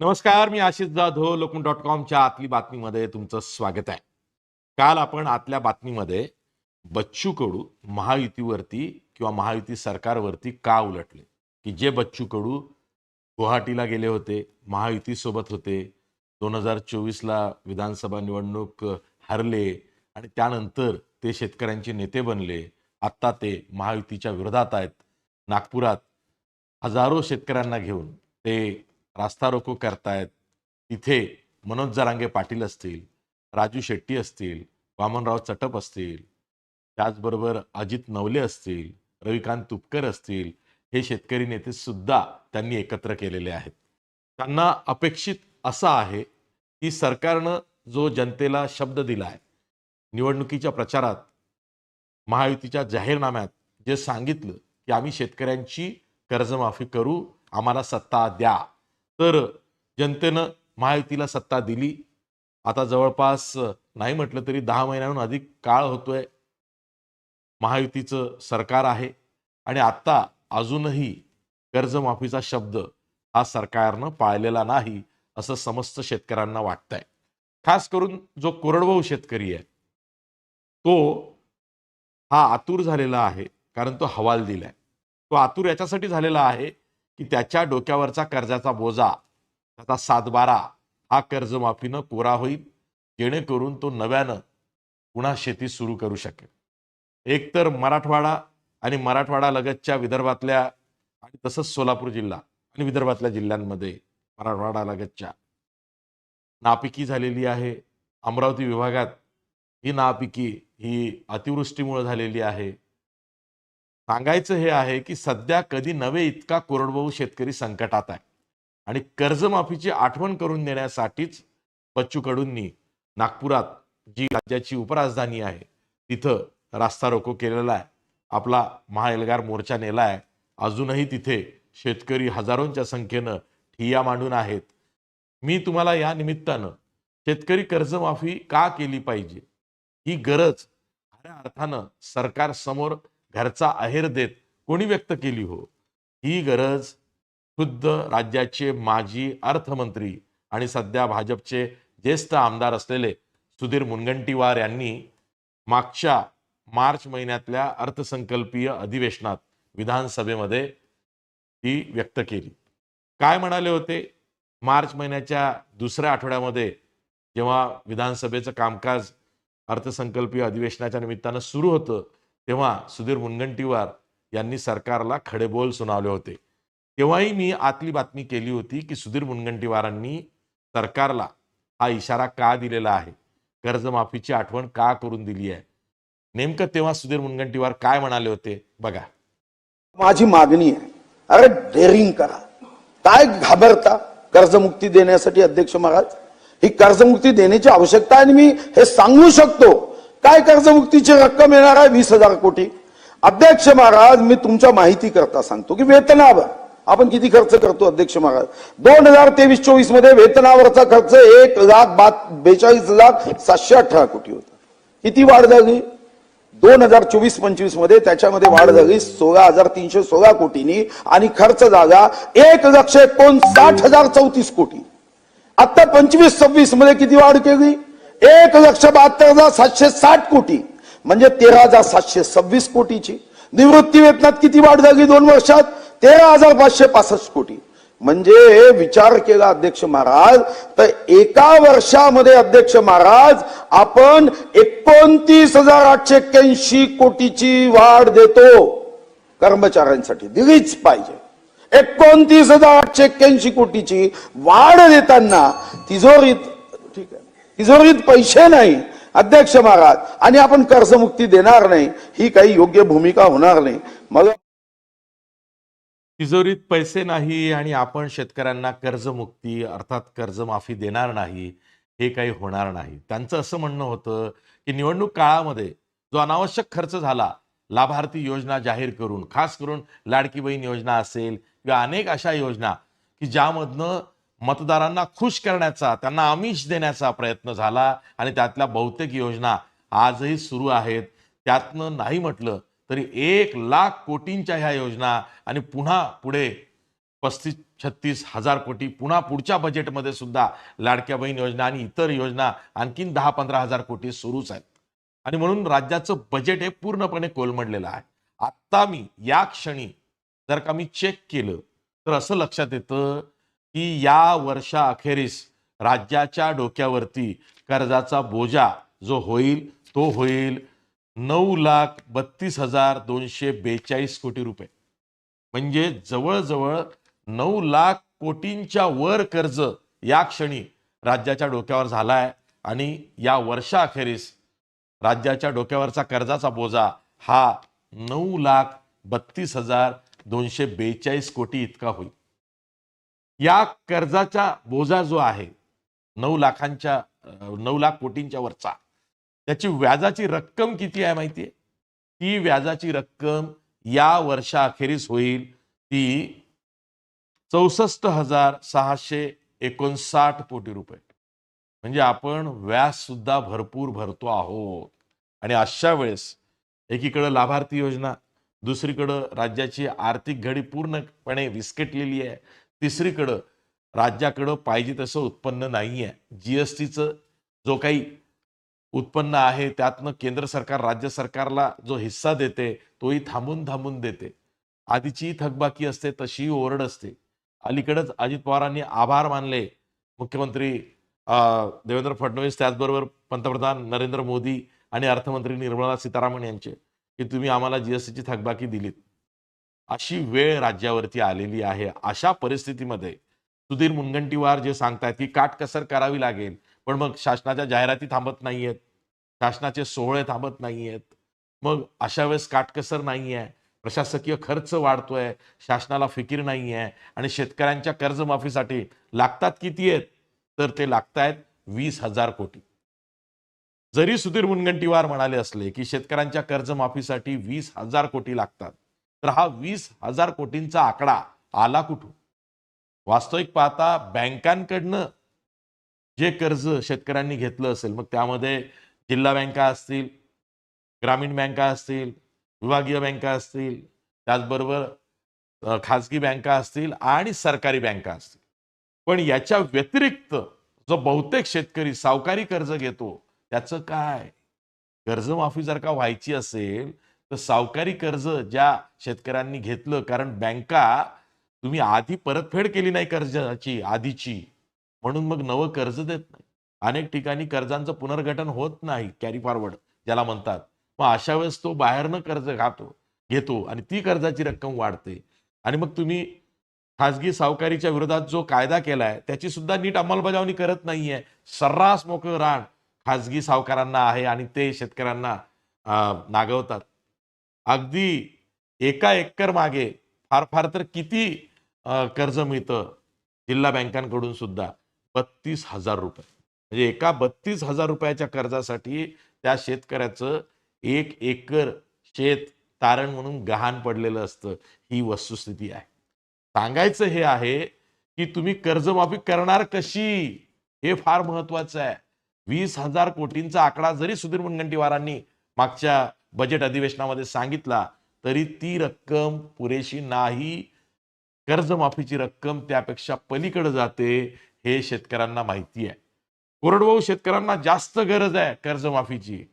नमस्कार मी आशिष जाधव लोकमत डॉट कॉमच्या आतली बातमीमध्ये तुमचं स्वागत आहे. काल आपण आतल्या बातमीमध्ये बच्चू कडू महायुतीवरती किंवा महायुती सरकारवरती का उलटले? की जे बच्चू कडू गुवाहाटीला गेले होते महायुतीसोबत होते दोन हजार चोवीसला विधानसभा निवडणूक हरले आणि त्यानंतर ते शेतकऱ्यांचे नेते बनले आत्ता ते महायुतीच्या विरोधात आहेत. नागपुरात हजारो शेतकऱ्यांना घेऊन ते रास्ता रोको करतायत तिथे मनोज जरांगे पाटील असतील राजू शेट्टी असतील वामनराव चटप असतील त्याचबरोबर अजित नवले असतील रविकांत तुपकर असतील हे शेतकरी नेते सुद्धा त्यांनी एकत्र केलेले आहेत. त्यांना अपेक्षित असं आहे की सरकारनं जो जनतेला शब्द दिला आहे निवडणुकीच्या प्रचारात महायुतीच्या जाहीरनाम्यात जे सांगितलं की आम्ही शेतकऱ्यांची कर्जमाफी करू आम्हाला सत्ता द्या. तर जनतेनं महायुतीला सत्ता दिली. आता जवळपास नाही म्हटलं तरी दहा महिन्याहून अधिक काळ होतोय. महायुतीचं सरकार आहे. आणि आत्ता अजूनही कर्जमाफीचा शब्द हा सरकारनं पाळलेला नाही असं समस्त शेतकऱ्यांना वाटतंय. खास करून जो कोरडवाहू शेतकरी आहे तो हा आतूर झालेला आहे. कारण तो हवाल दिलाय. तो आतूर याच्यासाठी झालेला आहे की त्याच्या डोक्यावरचा कर्जाचा बोजा त्याचा सातबारा हा कर्जमाफीनं कोरा होईल जेणेकरून तो नव्यानं पुन्हा शेती सुरू करू शकेल. एकतर मराठवाडा आणि मराठवाडा लगतच्या विदर्भातल्या आणि तसंच सोलापूर जिल्हा आणि विदर्भातल्या जिल्ह्यांमध्ये मराठवाडा लगतच्या नापिकी झालेली आहे. अमरावती विभागात ही नापिकी ही अतिवृष्टीमुळे झालेली आहे. सांगायचं हे आहे की सध्या कधी नवे इतका कोरडवाहू शेतकरी संकटात आहे. आणि कर्जमाफीची आठवण करून देण्यासाठीच बच्चू कडूंनी नागपुरात जी राज्याची उपराजधानी आहे तिथं रास्ता रोको केलेला आहे. आपला महाएल्गार मोर्चा नेला आहे. अजूनही तिथे शेतकरी हजारोंच्या संख्येनं ठिय्या मांडून आहेत. मी तुम्हाला या निमित्तानं शेतकरी कर्जमाफी का केली पाहिजे? ही गरज खऱ्या अर्थानं सरकार समोर घरचा आहेर देत कोणी व्यक्त केली हो? ही गरज खुद्द राज्याचे माजी अर्थमंत्री आणि सध्या भाजपचे ज्येष्ठ आमदार असलेले सुधीर मुनगंटीवार यांनी मागच्या मार्च महिन्यातल्या अर्थसंकल्पीय अधिवेशनात विधानसभेमध्ये ती व्यक्त केली. काय म्हणाले होते? मार्च महिन्याच्या दुसऱ्या आठवड्यामध्ये जेव्हा विधानसभेचं कामकाज अर्थसंकल्पीय अधिवेशनाच्या निमित्तानं सुरू होतं तेव्हा सुधीर मुनगंटीवार यांनी सरकारला खडेबोल सुनावले होते. तेव्हाही मी आतली बातमी केली होती की सुधीर मुनगंटीवारांनी सरकारला हा इशारा का दिलेला आहे? कर्जमाफीची आठवण का करून दिली आहे? नेमकं तेव्हा सुधीर मुनगंटीवार काय म्हणाले होते? बघा. माझी मागणी आहे. अरे डेअरिंग करा. काय घाबरता कर्जमुक्ती देण्यासाठी अध्यक्ष महाराज? ही कर्जमुक्ती देण्याची आवश्यकता आहे आणि मी हे सांगू शकतो. काय कर्जमुक्तीची रक्कम येणार आहे? वीस हजार कोटी. अध्यक्ष महाराज मी तुमच्या माहिती करता सांगतो की वेतनावर. आपण किती खर्च करतो अध्यक्ष महाराज? दोन हजार तेवीस चोवीसमध्ये वेतनावरचा खर्च एक लाख बा बेचाळीस लाख सातशे अठरा कोटी होता. किती वाढ झाली? दोन हजार चोवीस पंचवीसमध्ये त्याच्यामध्ये वाढ झाली सोळा हजार तीनशे सोळा कोटीनी आणि खर्च झाला एक लक्ष एकोणसाठ हजार चौतीस कोटी. आता पंचवीस सव्वीसमध्ये किती वाढ केली? एक लक्ष बहात्तर हजार सातशे साठ कोटी. म्हणजे तेरा हजार सातशे सव्वीस कोटीची. निवृत्ती वेतनात किती वाढ झाली दोन वर्षात? तेरा हजार पाचशे पासष्ट कोटी. म्हणजे विचार केला अध्यक्ष महाराज तर एका वर्षामध्ये अध्यक्ष महाराज आपण एकोणतीस हजार आठशे एक्क्याऐंशी कोटीची वाढ देतो. कर्मचाऱ्यांसाठी दिलीच पाहिजे. एकोणतीस हजार आठशे एक्क्याऐंशी कोटीची वाढ देताना तिजोरीत तिजोरीत पैसे नाही. अध्यक्ष महाराज आणि आपण कर्जमुक्ती देणार नाही ही काही योग्य भूमिका होणार नाही. मग तिजोरीत पैसे नाही आणि आपण शेतकऱ्यांना कर्जमुक्ती अर्थात कर्जमाफी देणार नाही हे काही होणार नाही. त्यांचं असं म्हणणं होतं की निवडणूक काळामध्ये जो अनावश्यक खर्च झाला लाभार्थी योजना जाहीर करून खास करून लाडकी बहीण योजना असेल किंवा अनेक अशा योजना की ज्यामधनं मतदारांना खुश करण्याचा त्यांना आमिष देण्याचा प्रयत्न झाला आणि त्यातल्या बहुतेक योजना आजही सुरू आहेत. त्यातनं नाही म्हटलं तरी एक लाख कोटींच्या ह्या योजना आणि पुन्हा पुढे पस्तीस छत्तीस हजार कोटी पुन्हा पुढच्या बजेटमध्ये सुद्धा लाडक्या बहीण योजना आणि इतर योजना आणखीन दहा पंधरा हजार कोटी सुरूच आहेत. आणि म्हणून राज्याचं बजेट हे पूर्णपणे कोलमडलेलं आहे. आत्ता मी या क्षणी जर का मी चेक केलं तर असं लक्षात येतं की या वर्षाअखेरीस राज्याच्या डोक्यावरती कर्जाचा बोजा जो होईल तो होईल नऊ लाख बत्तीस हजार दोनशे बेचाळीस कोटी रुपये. म्हणजे जवळजवळ नऊ लाख कोटींच्या वर कर्ज या क्षणी राज्याच्या डोक्यावर झालाय आणि या वर्षाअखेरीस राज्याच्या डोक्यावरचा कर्जाचा बोजा हा नऊ लाख बत्तीस हजार दोनशे बेचाळीस कोटी इतका होईल. या कर्जाचा बोजा जो आहे नऊ लाखांच्या नऊ लाख कोटींच्या वरचा त्याची व्याजाची रक्कम किती आहे माहिती आहे ती व्याजाची रक्कम या वर्षाअखेरीस होईल ती चौसष्ट हजार सहाशे एकोणसाठ कोटी रुपये. म्हणजे आपण व्याज सुद्धा भरपूर भरतो आहोत. आणि अशा वेळेस एकीकडं लाभार्थी योजना दुसरीकडं राज्याची आर्थिक घडी पूर्णपणे विस्कटलेली आहे. तिसरीकडं राज्याकडं पाहिजे तसं उत्पन्न नाही आहे जीएसटीचं जो काही उत्पन्न आहे त्यातनं केंद्र सरकार राज्य सरकारला जो हिस्सा देते तोही थांबून थांबून देते. आधीची थकबाकी असते तशी ओरड असते. अलीकडंच अजित पवारांनी आभार मानले. मुख्यमंत्री देवेंद्र फडणवीस त्याचबरोबर पंतप्रधान नरेंद्र मोदी आणि अर्थमंत्री निर्मला सीतारामन यांचे की तुम्ही आम्हाला जीएसटीची थकबाकी दिलीत. अशी वेळ राज्यावरती आलेली आहे. अशा परिस्थितीमध्ये सुधीर मुनगंटीवार जे सांगतायत की काटकसर करावी लागेल पण मग शासनाच्या जाहिराती थांबत नाहीयेत. शासनाचे सोहळे थांबत नाहीयेत. मग अशा वेळेस काटकसर नाही आहे प्रशासकीय खर्च वाढतोय. शासनाला फिकीर नाही आहे आणि शेतकऱ्यांच्या कर्जमाफीसाठी लागतात किती आहेत? तर ते लागतायत वीस हजार कोटी. जरी सुधीर मुनगंटीवार म्हणाले असले की शेतकऱ्यांच्या कर्जमाफीसाठी वीस हजार कोटी लागतात तर हा वीस हजार कोटींचा आकडा आला कुठून? वास्तविक पाहता बँकांकडनं जे कर्ज शेतकऱ्यांनी घेतलं असेल मग त्यामध्ये जिल्हा बँका असतील ग्रामीण बँका असतील विभागीय बँका असतील त्याचबरोबर खाजगी बँका असतील आणि सरकारी बँका असतील. पण याच्या व्यतिरिक्त जो बहुतेक शेतकरी सावकारी कर्ज घेतो त्याचं काय? कर्जमाफी जर का व्हायची असेल तर सावकारी कर्ज ज्या शेतकऱ्यांनी घेतलं कारण बँका तुम्ही आधी परतफेड केली नाही कर्जाची आधीची. म्हणून मग नवं कर्ज देत नाही. अनेक ठिकाणी कर्जांचं पुनर्गठन होत नाही कॅरी फॉरवर्ड ज्याला म्हणतात. मग अशा वेळेस तो बाहेरनं कर्ज खातो घेतो आणि ती कर्जाची रक्कम वाढते. आणि मग तुम्ही खाजगी सावकारीच्या विरोधात जो कायदा केलाय त्याची सुद्धा नीट अंमलबजावणी करत नाहीये. सर्रास मोकळं रान खाजगी सावकारांना आहे आणि ते शेतकऱ्यांना नागवतात. अगदी एका एकर मागे फार फार तर किती कर्ज मिळतं जिल्हा बँकांकडून सुद्धा? बत्तीस हजार रुपये. म्हणजे एका बत्तीस हजार रुपयाच्या कर्जासाठी त्या शेतकऱ्याचं एक एकर शेत तारण म्हणून गहाण पडलेलं असतं. ही वस्तुस्थिती आहे. सांगायचं हे आहे की तुम्ही कर्जमाफी करणार कशी? हे फार महत्वाचं आहे. वीस हजार कोटींचा आकडा जरी सुधीर मुनगंटीवारांनी मागच्या बजेट अधिवेशनामध्ये सांगितला तरी ती रक्कम पुरेशी नाही. कर्जमाफीची रक्कम त्यापेक्षा पलीकडे जाते हे शेतकऱ्यांना माहिती आहे. कोरडवाहू शेतकऱ्यांना जास्त गरज आहे कर्जमाफीची.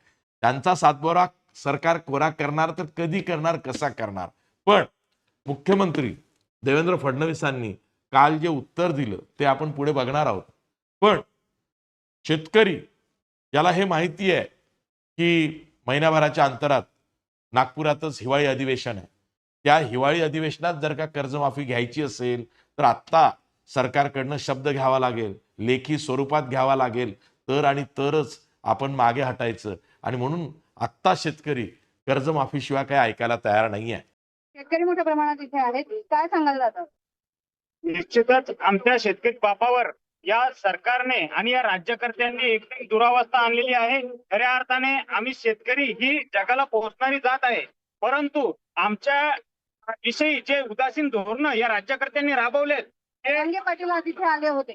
त्यांचा सातबारा सरकार कोरा करणार तर कधी करणार कसा करणार? पण मुख्यमंत्री देवेंद्र फडणवीसांनी काल जे उत्तर दिलं ते आपण पुढे बघणार आहोत. पण शेतकरी याला हे माहिती आहे की महिन्याभराच्या अंतरात नागपुरातच हिवाळी अधिवेशन आहे. त्या हिवाळी अधिवेशनात जर का कर्जमाफी घ्यायची असेल तर आत्ता सरकारकडनं शब्द घ्यावा लागेल लेखी स्वरूपात घ्यावा लागेल तर आणि तरच आपण मागे हटायचं. आणि म्हणून आत्ता शेतकरी कर्जमाफीशिवाय काय ऐकायला तयार नाही आहे. शेतकरी मोठ्या प्रमाणात इथे आहेत. काय सांगायला जातात? निश्चितच आमच्या शेतकरी बापावर या सरकारने आणि या राज्यकर्त्यांनी एकदम दुरावस्था आणलेली आहे. खऱ्या अर्थाने आम्ही शेतकरी ही जगाला पोहोचणारी जात आहे. परंतु आमच्या विषयी जे उदासीन धोरण या राज्यकर्त्यांनी राबवलेत ते रंगे पाटील इथे आले होते.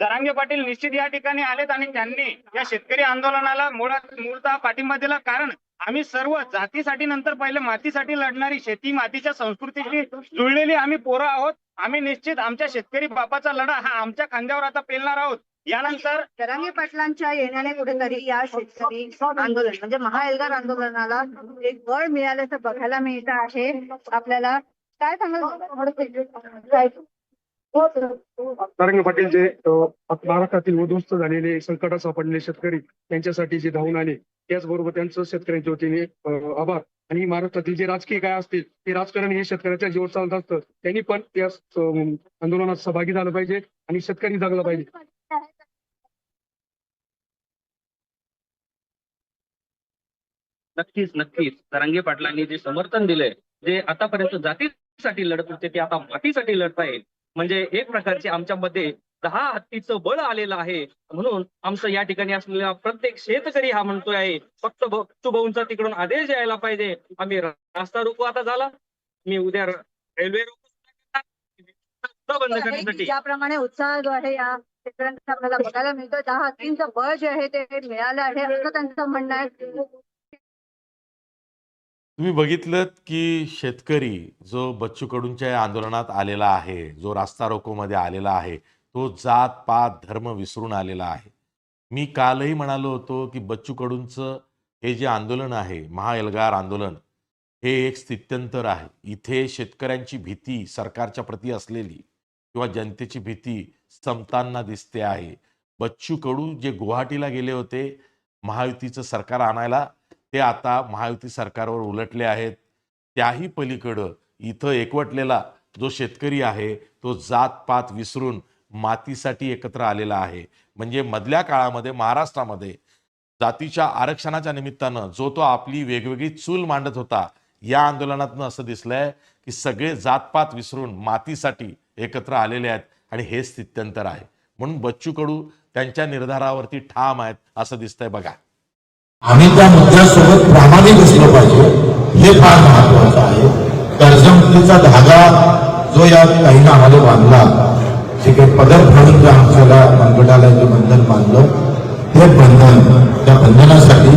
जरांगे पाटील निश्चित या ठिकाणी आलेत आणि त्यांनी या शेतकरी आंदोलनाला मुळात मूळतः पाठिंबा दिला. कारण आम्ही सर्व जातीसाठी नंतर पहिले मातीसाठी लढणारी शेती मातीच्या संस्कृतीशी जुळलेली आम्ही पोरं आहोत. आम्ही निश्चित आमच्या शेतकरी बापाचा लढा हा आमच्या खांद्यावर आता पेलणार आहोत. यानंतर जरांगे पाटलांच्या येण्याने कुठेतरी या शेतकरी आंदोलन म्हणजे महाएल्गार आंदोलनाला एक बळ मिळाल्याचं बघायला मिळत आहे. आपल्याला काय सांगाल? पाटील जे महाराष्ट्रातील उद्ध्वस्त झालेले संकटात सापडलेले शेतकरी त्यांच्यासाठी जे धावून आले त्याचबरोबर त्यांचं शेतकऱ्यांच्या वतीने आभार. आणि महाराष्ट्रातील जे राजकीय काय असतील ते राजकारण हे शेतकऱ्याच्या जीवन चालत असतं. त्यांनी पण त्या आंदोलनात सहभागी झालं पाहिजे आणि शेतकरी जगला पाहिजे. नक्कीच नक्कीच. तरंगे पाटलांनी जे समर्थन दिलंय जे आतापर्यंत जातीसाठी लढत होते ते आता मातीसाठी लढत आहेत. म्हणजे एक प्रकारचे आमच्यामध्ये दहा हत्तीचं बळ आलेलं आहे. म्हणून आमचं या ठिकाणी असलेला प्रत्येक शेतकरी हा म्हणतोय आहे फक्त बच्चू भाऊंचा तिकडून आदेश यायला पाहिजे. आम्ही रास्ता रोको आता झाला. मी उद्या रेल्वे रोको. सुद्धा बंद करण्यासाठी. ज्याप्रमाणे उत्साह जो आहे या शेतकऱ्यांचा आपल्याला बघायला मिळतोय दहा हत्तींचं बळ जे आहे ते मिळालं आहे असं त्यांचं म्हणणं आहे. तुम्ही बघितलं की शेतकरी जो बच्चू कडूंच्या या आंदोलनात आलेला आहे जो रास्ता रोकोमध्ये आलेला आहे तो जात पात धर्म विसरून आलेला आहे. मी कालही म्हणालो होतो की बच्चू कडूंचं हे जे आंदोलन आहे महाएल्गार आंदोलन हे एक स्थित्यंतर आहे. इथे शेतकऱ्यांची भीती सरकारच्या प्रती असलेली किंवा जनतेची भीती संपताना दिसते आहे. बच्चू कडू जे गुवाहाटीला गेले होते महायुतीचं सरकार आणायला ते आता महायुती सरकारवर उलटले आहेत. त्याही पलीकडं इथं एकवटलेला जो शेतकरी आहे तो जात पात विसरून मातीसाठी एकत्र आलेला आहे. म्हणजे मधल्या काळामध्ये महाराष्ट्रामध्ये जातीच्या आरक्षणाच्या निमित्तानं जो तो आपली वेगवेगळी चूल मांडत होता या आंदोलनातनं असं दिसलंय की सगळे जातपात विसरून मातीसाठी एकत्र आलेले आहेत आणि हे स्थित्यंतर आहे. म्हणून बच्चू कडू त्यांच्या निर्धारावरती ठाम आहेत असं दिसतंय बघा. आम्ही त्या मुद्द्यासोबत प्रामाणिक असलो पाहिजे. हे फार महत्वाचं आहे. कर्जमुक्तीचा धागा जो या काही आम्हाला बांधला जे काही पदक म्हणून जे आमच्याला मनगटाला जे बंधन मानलं ते बंधन त्या बंधनासाठी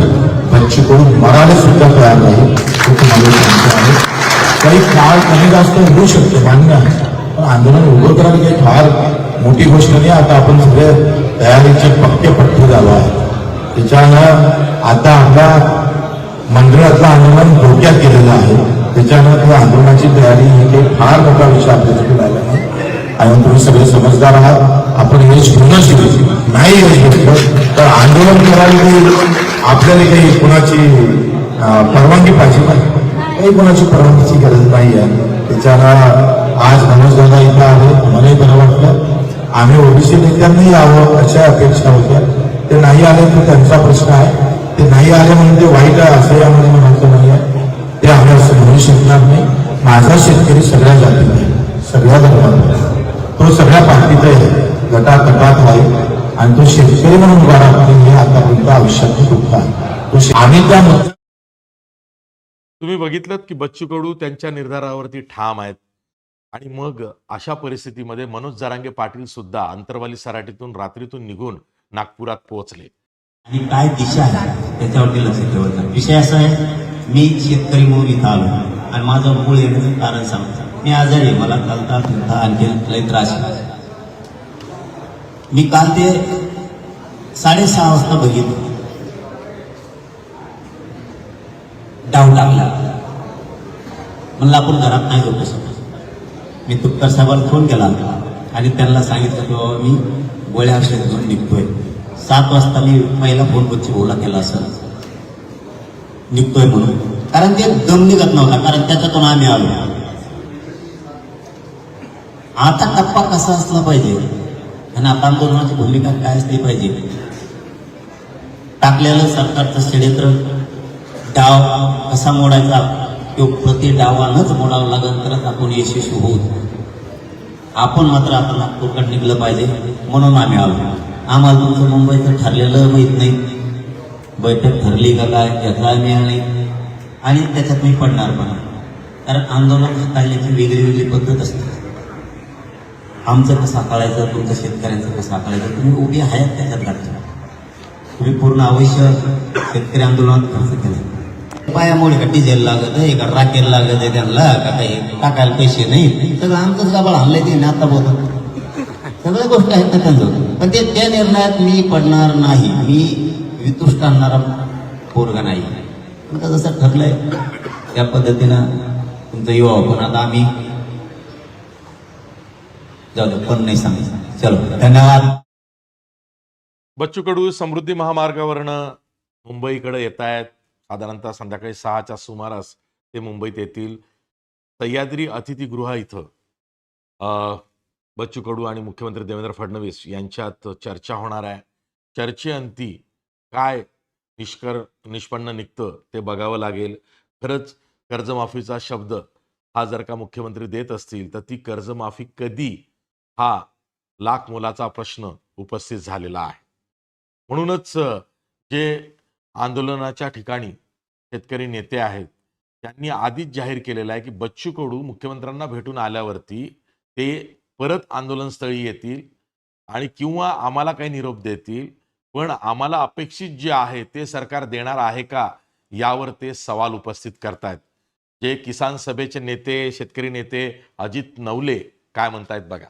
बच्ची कडून मरायला सुद्धा तयार नाही हे तुम्हाला सांगतो आहे. काही काळ कमी जास्त होऊ शकतो मान्य आहे. पण आंदोलन उभं करायला काही फार मोठी गोष्ट नाही. आता आपण सगळे तयारीचे पक्के पट्टे झालो आहे. त्याच्यानं आता आपला मंडळातलं आंदोलन धोक्यात गेलेलं आहे. त्याच्यानं त्या आंदोलनाची तयारी ही काही फार मोठा विषय आपल्यासाठी राहिला नाही. आणि तुम्ही सगळे समजदार आहात. आपण यश घेऊनच शिकू. नाही यश घेतलं तर आंदोलन करायला आपल्याला काही कोणाची परवानगी पाहिजे नाही काही कोणाची परवानगीची गरज नाही आहे. त्याच्यानं आज मनोज इथं आले मलाही बरं वाटलं. आम्ही ओबीसी नेत्यांनाही यावं अशा अपेक्षा होत्या. ते नाही आले तर त्यांचा प्रश्न आहे. ते नाही आले म्हणून ते वाईट आहे असं यामध्ये म्हणायचं नाही आहे. ते आम्ही असं म्हणू शकणार नाही. माझा शेतकरी सगळ्या जातीत आहे. सगळ्या धर्मात तो सगळ्या पार्टीत आहे गटातटात आहे. आणि तो शेतकरी म्हणून उभा राहतो हे आतापर्यंत आयुष्यात दुःख आहे आम्ही त्या तुम्ही बघितलं की बच्चू कडू त्यांच्या निर्धारावरती ठाम आहेत. आणि मग अशा परिस्थितीमध्ये मनोज जरांगे पाटील सुद्धा अंतरवाली सराटीतून रात्रीतून निघून नागपुरात पोहोचले. आणि काय दिशा आहे? त्याच्यावरती लक्ष ठेवायचं. विषय असा आहे मी शेतकरी म्हणून इथं आलो. आणि माझं मूळ येण्याचं कारण सांगतो. मी आजारी आहे. मला चालता फिरता आणखी लय त्रास मी काल ते साडेसहा वाजता बघितलं. डाव टाकला म्हणलं आपण घरात नाही होतो समज मी तुपकर साहेबांना फोन केला आणि त्यांना सांगितलं की बाबा मी गोळ्या औषध घेऊन निघतोय. सात वाजता मी पहिला फोन बच्ची बोला केला असं. निघतोय म्हणून. कारण ते दम निघत नव्हता. कारण त्याच्यातून आम्ही आलो. आता टप्पा कसा असला पाहिजे? आणि आता आंदोलनाची भूमिका काय असली पाहिजे? टाकलेलं सरकारचं षडयंत्र डाव कसा मोडायचा? तो प्रति डावानच मोडावा लागेल तरच आपण यशस्वी होऊ. आपण मात्र आता नागपूरकडे निघलं पाहिजे म्हणून आम्ही आलो. आम्हाला तुमचं मुंबईचं ठरलेलं माहीत नाही. बैठक ठरली का काय याचा मिळाला नाही आणि त्याच्यात मी पडणार पण. कारण आंदोलन हाताळण्याची वेगळी वेगळी पद्धत असते. आमचं कसं हाताळायचं तुमचं शेतकऱ्यांचं कसं हाताळायचं तुम्ही उभी आहेत त्याच्यात लागता तुम्ही पूर्ण आयुष्य शेतकरी आंदोलनात खर्च केला पायामुळे का डिझेल लागत आहे का राखेल लागत आहे त्यांना का काही टाकायला पैसे नाही? सगळं आमचंच गाबाळ आणलंय ते आता बोलत सगळ्या गोष्टी आहेत ना त्यांचं. पण ते त्या निर्णयात मी पडणार नाही. मी वितुष्ट आणणारा पोरगा नाही. जसं ठरलंय त्या पद्धतीनं तुमचं युवा पण आता आम्ही जाऊ नाही चलो धन्यवाद. बच्चू कडू समृद्धी महामार्गावरनं मुंबईकडे येत आहेत साधारणतः संध्याकाळी सहाच्या सुमारास ते मुंबईत येतील. सह्याद्री अतिथीगृह इथं. बच्चू कडू आणि मुख्यमंत्री देवेंद्र फडणवीस यांच्यात चर्चा होणार आहे. चर्चेअंती काय निष्कर निष्पन्न निघतं ते बघावं लागेल. खरंच कर्जमाफीचा शब्द हा जर का मुख्यमंत्री देत असतील तर ती कर्जमाफी कधी हा लाख मोलाचा प्रश्न उपस्थित झालेला आहे. म्हणूनच जे आंदोलनाच्या ठिकाणी शेतकरी नेते आहेत त्यांनी आधीच जाहीर केलेलं आहे की बच्चू कडू मुख्यमंत्र्यांना भेटून आल्यावरती ते परत आंदोलनस्थळी येतील आणि किंवा आम्हाला काही निरोप देतील पण आम्हाला अपेक्षित जे आहे ते सरकार देणार आहे का यावर ते सवाल उपस्थित करतायत. जे किसान सभेचे नेते शेतकरी नेते अजित नवले काय म्हणतायत बघा.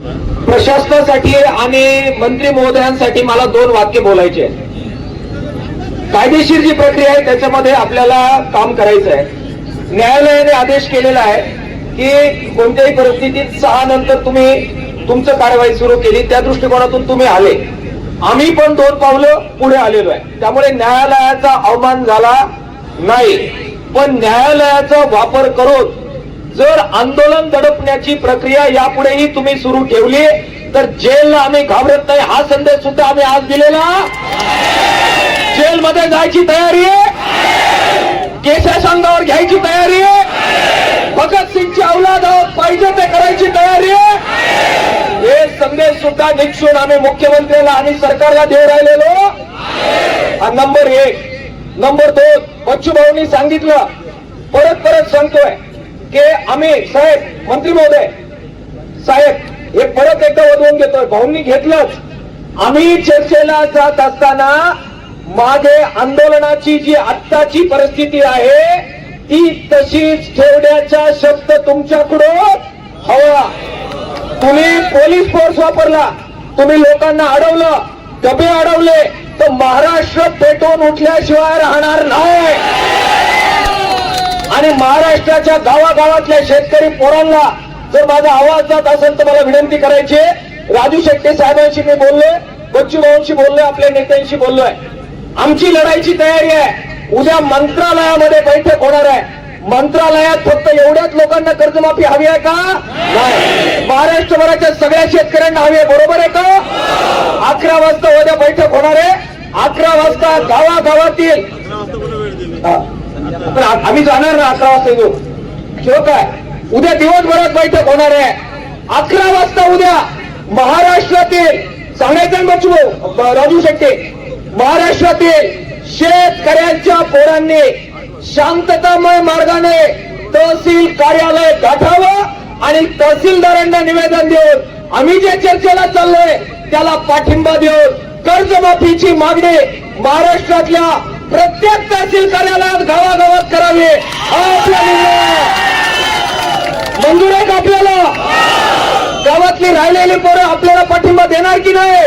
प्रशासनासाठी आणि मंत्री महोदयांसाठी मला दोन वाक्य बोलायचे आहेत. कायदेशीर जी प्रक्रिया आहे त्याच्यामध्ये आपल्याला काम करायचं आहे. न्यायालयाने आदेश केलेला आहे की कोणत्याही परिस्थितीत सहा नंतर तुम्ही तुमचं कारवाई सुरू केली त्या दृष्टिकोनातून तुम्ही आले. आम्ही पण दोन पावलं पुढे आलेलो आहे. त्यामुळे न्यायालयाचा अवमान झाला नाही. पण न्यायालयाचा वापर करून जर आंदोलन दडपण्याची प्रक्रिया यापुढेही तुम्ही सुरू ठेवली तर जेलला आम्ही घाबरत नाही. हा संदेश सुद्धा आम्ही आज दिलेला. जेलमध्ये जायची तयारी आहे. संघावर घ्यायची तयारी आहे. भगतसिंगची अवलाद आहोत पाहिजे ते करायची तयारी आहे. हे संदेश सुद्धा निक्षून आम्ही मुख्यमंत्र्याला आणि सरकारला देऊ राहिलेलो. हा नंबर एक. नंबर दोन. बच्चू भाऊनी सांगितलं परत परत सांगतोय. की आम्ही साहेब मंत्री महोदय साहेब हे परत एकदा वधवून घेतोय. भाऊंनी घेतलंच. आम्ही चर्चेला जात असताना मागे आंदोलनाची जी आत्ताची परिस्थिती आहे ती तशीच ठेवण्याचा शब्द तुमच्याकडून हवा. तुम्ही पोलीस फोर्स वापरला. तुम्ही लोकांना अडवलं. डबे अडवले. तर महाराष्ट्र पेटवून उठल्याशिवाय राहणार नाही. आणि महाराष्ट्राच्या गावागावातल्या शेतकरी पोरांना जर माझा आवाज जात असेल तर मला विनंती करायची आहे. राजू शेट्टी साहेबांशी मी बोललोय बच्चू भाऊंशी बोललोय आपल्या नेत्यांशी बोललोय. आमची लढाईची तयारी आहे. उद्या मंत्रालयामध्ये बैठक होणार आहे. मंत्रालयात फक्त एवढ्याच लोकांना कर्जमाफी हवी आहे का? नाही. महाराष्ट्रभराच्या सगळ्या शेतकऱ्यांना हवी आहे बरोबर आहे का? अकरा वाजता उद्या बैठक होणार आहे. अकरा वाजता गावागावातील पण आम्ही जाणार ना अकरा वाजता येऊ. किंवा काय? उद्या दिवसभरात बैठक होणार आहे. अकरा वाजता उद्या महाराष्ट्रातील सांगायचं ना बच्चू राजू शेट्टे महाराष्ट्रातील शेतकऱ्यांच्या पोरांनी शांततामय मार्गाने तहसील कार्यालय गाठावं आणि तहसीलदारांना निवेदन देऊन आम्ही जे चर्चेला चाललोय त्याला पाठिंबा देऊन कर्जमाफीची मागणी महाराष्ट्रातल्या प्रत्येक तहसील कार्यालयात गावागावात करावी. हा आपला निर्णय मंजूर आहे का आपल्याला. गावातली राहिलेली पोरं आपल्याला पाठिंबा देणार की नाही?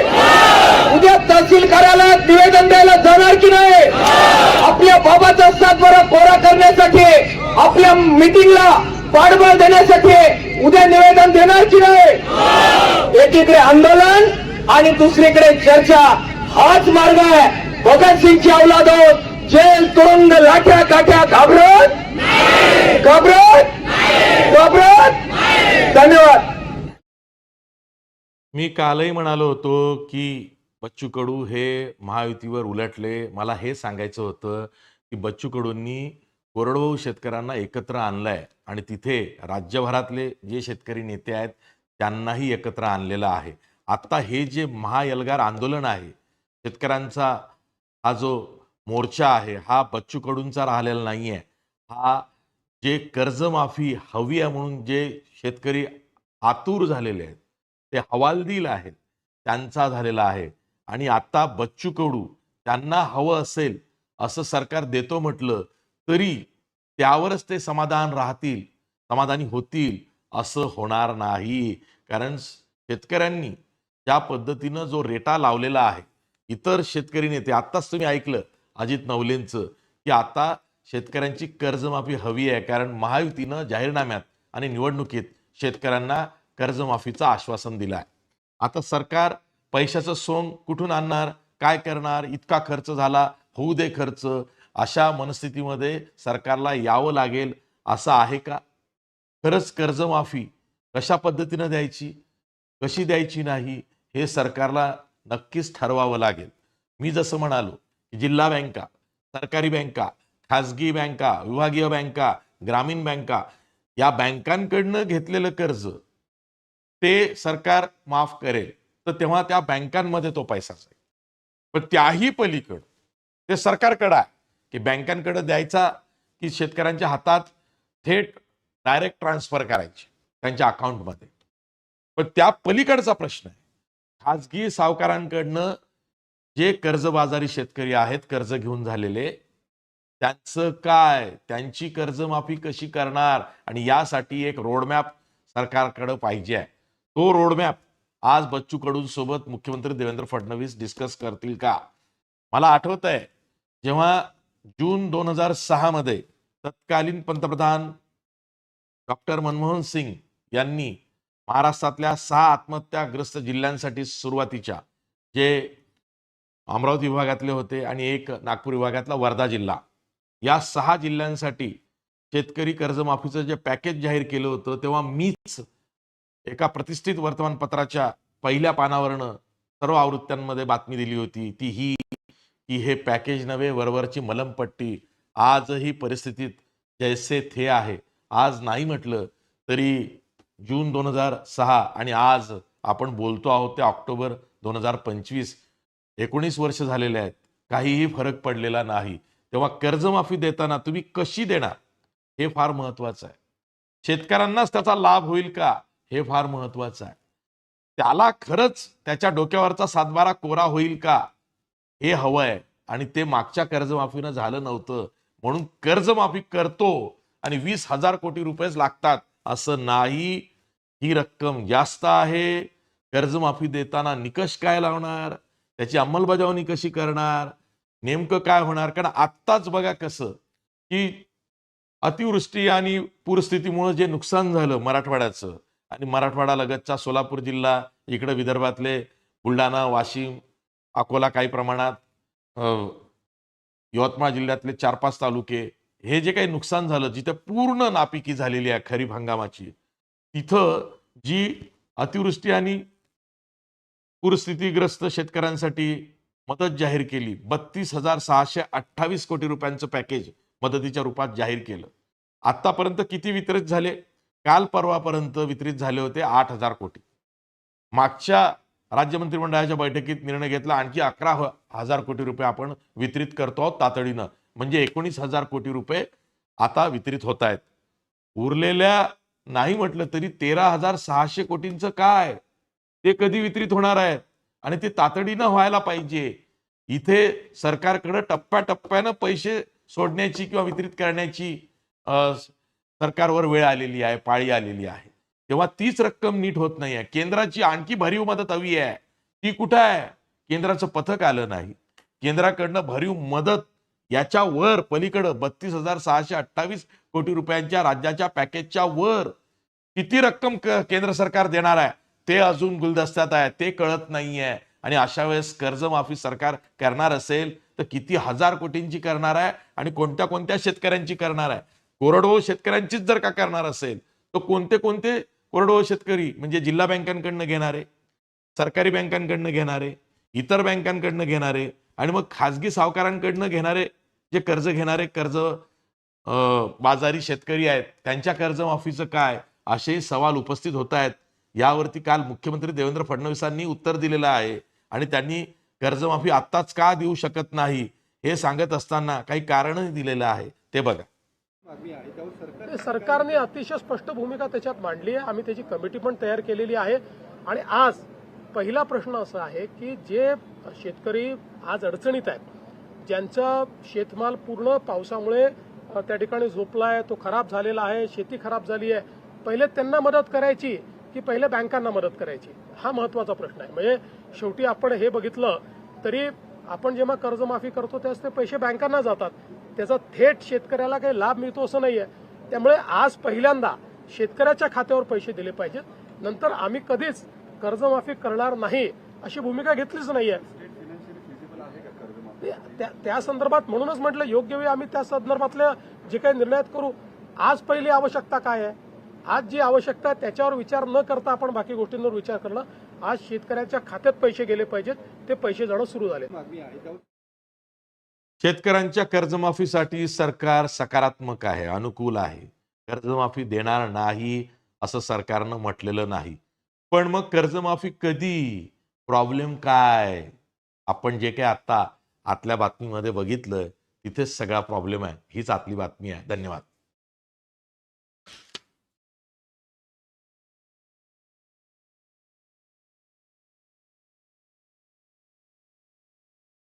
उद्या तहसील कार्यालयात निवेदन द्यायला जाणार की नाही? आपल्या बाबाचा सातबारा कोरा करण्यासाठी आपल्या मिटिंगला पाठबळ देण्यासाठी उद्या निवेदन देणार की नाही? एकीकडे आंदोलन आणि दुसरीकडे चर्चा हाच मार्ग आहे. भगतसिंगची अवलाद आहोत जेल तुरुंग लाट्या काट्या घाबरत? घाबरत? घाबरत? धन्यवाद. मी कालही म्हणालो होतो की बच्चू कडू हे महायुतीवर उलटले. मला हे सांगायचं होतं की बच्चू कडूंनी कोरडवाहू शेतकऱ्यांना एकत्र आणलंय आणि तिथे राज्यभरातले जे शेतकरी नेते आहेत त्यांनाही एकत्र आणलेलं आहे. आत्ता हे जे महायलगार आंदोलन आहे शेतकऱ्यांचा हा जो मोर्चा आहे हा बच्चू कडूंचा राहिलेला नाही आहे हा जे कर्जमाफी हवी आहे म्हणून जे शेतकरी आतुर झालेले आहेत ते हवालदिल आहेत त्यांचा झालेला आहे. आणि आता बच्चू कडू त्यांना हवं असेल असं सरकार देतो म्हटलं तरी त्यावरच ते समाधान राहतील समाधानी होतील असं होणार नाही. कारण शेतकऱ्यांनी ज्या पद्धतीनं जो रेटा लावलेला आहे इतर शेतकरी नेते आत्ताच तुम्ही ऐकलं अजित नवलेंचं की आता शेतकऱ्यांची कर्जमाफी हवी आहे कारण महायुतीनं जाहीरनाम्यात आणि निवडणुकीत शेतकऱ्यांना कर्जमाफीचं आश्वासन दिलं आहे आता सरकार पैशाचं सोंग कुठून आणणार काय करणार इतका खर्च झाला होऊ दे खर्च अशा मनस्थितीमध्ये सरकारला यावं लागेल असं आहे का? खरंच कर्जमाफी कशा पद्धतीनं द्यायची कशी द्यायची नाही हे सरकारला नक्कीच ठरवावं लागेल. मी जसं म्हणालो की जिल्हा बँका सरकारी बँका खाजगी बँका विभागीय बँका ग्रामीण बँका या बँकांकडनं घेतलेलं कर्ज ते सरकार माफ करेल. तर तेव्हा त्या बँकांमध्ये तो पैसा जाईल. पण त्याही पलीकडं ते सरकारकडं आहे की बँकांकडं द्यायचा की शेतकऱ्यांच्या हातात थेट डायरेक्ट ट्रान्सफर करायचे त्यांच्या अकाउंटमध्ये. पण त्या पलीकडचा प्रश्न आहे. खाजगी सावकारांकडनं जे कर्जबाजारी शेतकरी आहेत कर्ज घेऊन झालेले त्यांचं काय? त्यांची कर्जमाफी कशी करणार? आणि यासाठी एक रोडमॅप सरकारकडे पाहिजे आहे. तो रोडमॅप आज बच्चू कडू सोबत मुख्यमंत्री देवेंद्र फडणवीस डिस्कस करतील का? मला आठवत आहे जेव्हा जून दोन हजार सहा मध्ये तत्कालीन पंतप्रधान डॉक्टर मनमोहन सिंग यांनी महाराष्ट्रातल्या सहा आत्महत्याग्रस्त जिल्ह्यांसाठी सुरुवातीच्या जे अमरावती विभागातले होते आणि एक नागपूर विभागातला वर्धा जिल्हा. या सहा जिल्ह्यांसाठी शेतकरी कर्जमाफीचं जे पॅकेज जाहीर केलं होतं तेव्हा मीच एका प्रतिष्ठित वर्तमानपत्राच्या पहिल्या पानावरनं सर्व आवृत्त्यांमध्ये बातमी दिली होती ती ही की हे पॅकेज नव्हे वरवरची मलमपट्टी आजही परिस्थितीत जैसे थे आहे. आज नाही म्हटलं तरी जून दोन हजार सहा आणि आज आपण बोलतो आहोत ते ऑक्टोबर दोन हजार पंचवीस. एकोणीस वर्ष झालेले आहेत. काहीही फरक पडलेला नाही. तेव्हा कर्जमाफी देताना तुम्ही कशी देणार? हे फार महत्वाचं आहे. शेतकऱ्यांनाच त्याचा लाभ होईल का? हे फार महत्वाचं आहे. त्याला खरंच त्याच्या डोक्यावरचा सातबारा कोरा होईल का? हे हवं आहे. आणि ते मागच्या कर्जमाफीनं झालं नव्हतं. म्हणून कर्जमाफी करतो आणि वीस हजार कोटी रुपयेच लागतात. असं नाही. ही रक्कम जास्त आहे. कर्जमाफी देताना निकष काय लावणार? त्याची अंमलबजावणी कशी करणार? नेमकं काय होणार? कारण आत्ताच बघा कसं की अतिवृष्टी आणि पूरस्थितीमुळे जे नुकसान झालं मराठवाड्याचं आणि मराठवाडा लगतचा सोलापूर जिल्हा इकडं विदर्भातले बुलढाणा वाशिम अकोला काही प्रमाणात यवतमाळ जिल्ह्यातले चार पाच तालुके हे जे काही नुकसान झालं जिथे पूर्ण नापिकी झालेली आहे खरीप हंगामाची तिथं जी अतिवृष्टी आणि पूरस्थितीग्रस्त शेतकऱ्यांसाठी मदत जाहीर केली बत्तीस हजार सहाशे अठ्ठावीस कोटी रुपयांचं पॅकेज मदतीच्या रूपात जाहीर केलं. आतापर्यंत किती वितरित झाले? काल परवापर्यंत वितरित झाले होते आठ हजार कोटी. मागच्या राज्य मंत्रिमंडळाच्या बैठकीत निर्णय घेतला आणखी अकरा हजार कोटी रुपये आपण वितरित करतो आहोत तातडीनं. म्हणजे एकोणीस हजार कोटी रुपये आता वितरित होत आहेत उरलेल्या नाही म्हटलं तरी तेरा हजार सहाशे कोटींचं काय? ते कधी वितरित होणार आहेत? आणि ते तातडीनं व्हायला पाहिजे. इथे सरकारकडं टप्प्याटप्प्यानं पैसे सोडण्याची किंवा वितरित करण्याची सरकारवर वेळ आलेली आहे पाळी आलेली आहे. तेव्हा तीच रक्कम नीट होत नाही आहे. केंद्राची आणखी भरीव मदत हवी आहे. ती कुठं आहे? केंद्राचं पथक आलं नाही. केंद्राकडनं भरीव मदत याच्या वर पलीकडं बत्तीस हजार सहाशे अठ्ठावीस कोटी रुपयांच्या राज्याच्या पॅकेजच्या वर किती रक्कम केंद्र सरकार देणार आहे? ते अजून गुलदस्त्यात आहे ते कळत नाहीये. आणि अशा वेळेस कर्जमाफी सरकार करणार असेल तर किती हजार कोटींची करणार आहे आणि कोणत्या कोणत्या शेतकऱ्यांची करणार आहे? कोरडवाहू शेतकऱ्यांचीच जर का करणार असेल तर कोणते कोणते कोरडवाहू शेतकरी म्हणजे जिल्हा बँकांकडनं घेणारे सरकारी बँकांकडनं घेणारे इतर बँकांकडनं घेणारे आणि मग खाजगी सावकारांकडनं घेणारे जे कर्ज घेणारे कर्ज बाजारी शेतकरी आहेत त्यांच्या कर्जमाफीचं काय? असे सवाल उपस्थित होत आहेत. यावरती काल मुख्यमंत्री देवेंद्र फडणवीसांनी उत्तर दिलेलं आहे आणि त्यांनी कर्जमाफी आत्ताच का देऊ शकत नाही हे सांगत असताना काही कारणही दिलेलं आहे. ते बघा. सरकारने अतिशय स्पष्ट भूमिका त्याच्यात मांडली आहे. आम्ही त्याची कमिटी पण तयार केलेली आहे. आणि आज पहिला प्रश्न असा आहे की जे शेतकरी आज अडचणीत आहेत ज्यांचा शेतमाल पूर्ण पावसामुळे त्या ठिकाणी झोपला आहे तो खराब झालेला आहे शेती खराब झाली आहे पहिले त्यांना मदत करायची की पहिले बँकांना मदत करायची? हा महत्त्वाचा प्रश्न आहे. म्हणजे शेवटी आपण हे बघितलं तरी आपण जेव्हा कर्जमाफी करतो त्याच ते पैसे बँकांना जातात. त्याचा थेट शेतकऱ्याला काही लाभ मिळतो असं नाहीये. त्यामुळे आज पहिल्यांदा शेतकऱ्याच्या खात्यावर पैसे दिले पाहिजेत. नंतर आम्ही कधीच कर्जमाफी करणार नाही अशी भूमिका घेतलीच नाहीये. आहे त्या- संदर्भात म्हणूनच म्हटलं योग्य वेळी आम्ही त्या संदर्भातल्या जे काही निर्णयात करू आज पहिली आवश्यकता काय आहे? आज जी आवश्यकता आहे त्याच्यावर विचार न करता आपण बाकी गोष्टींवर विचार करणं आज शेतकऱ्याच्या खात्यात पैसे गेले पाहिजेत ते पैसे जाणं सुरू झाले. शेतकऱ्यांच्या कर्जमाफीसाठी सरकार सकारात्मक आहे अनुकूल आहे. कर्जमाफी देणार नाही असं सरकारनं म्हटलेलं नाही. पण मग कर्जमाफी कधी? प्रॉब्लेम काय? आपण जे काही आता आतल्या बातमीमध्ये बघितलं तिथेच सगळा प्रॉब्लेम आहे. हीच आतली बातमी आहे. धन्यवाद.